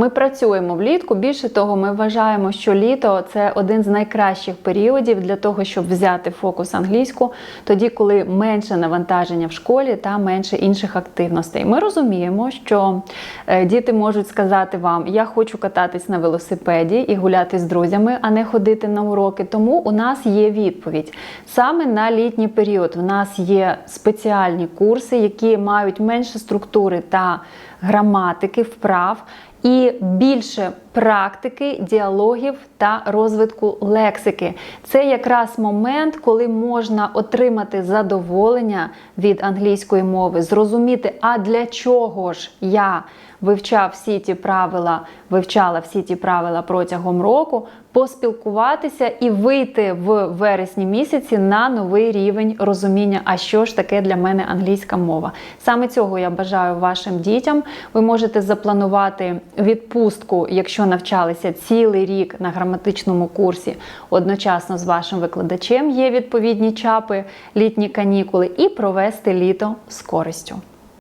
Ми працюємо влітку. Більше того, ми вважаємо, що літо це один з найкращих періодів для того, щоб взяти фокус англійську, тоді, коли менше навантаження в школі та менше інших активностей. Ми розуміємо, що е, діти можуть сказати вам: Я хочу кататись на велосипеді і гуляти з друзями, а не ходити на уроки. Тому у нас є відповідь саме на літній період. У нас є спеціальні курси, які мають менше структури та граматики, вправ. І більше практики, діалогів та розвитку лексики. Це якраз момент, коли можна отримати задоволення від англійської мови, зрозуміти, а для чого ж я вивчав всі ті правила, вивчала всі ті правила протягом року, поспілкуватися і вийти в вересні місяці на новий рівень розуміння, а що ж таке для мене англійська мова. Саме цього я бажаю вашим дітям. Ви можете запланувати відпустку, якщо навчалися цілий рік на граматичному курсі одночасно з вашим викладачем. Є відповідні чапи, літні канікули, і провести літо з користю.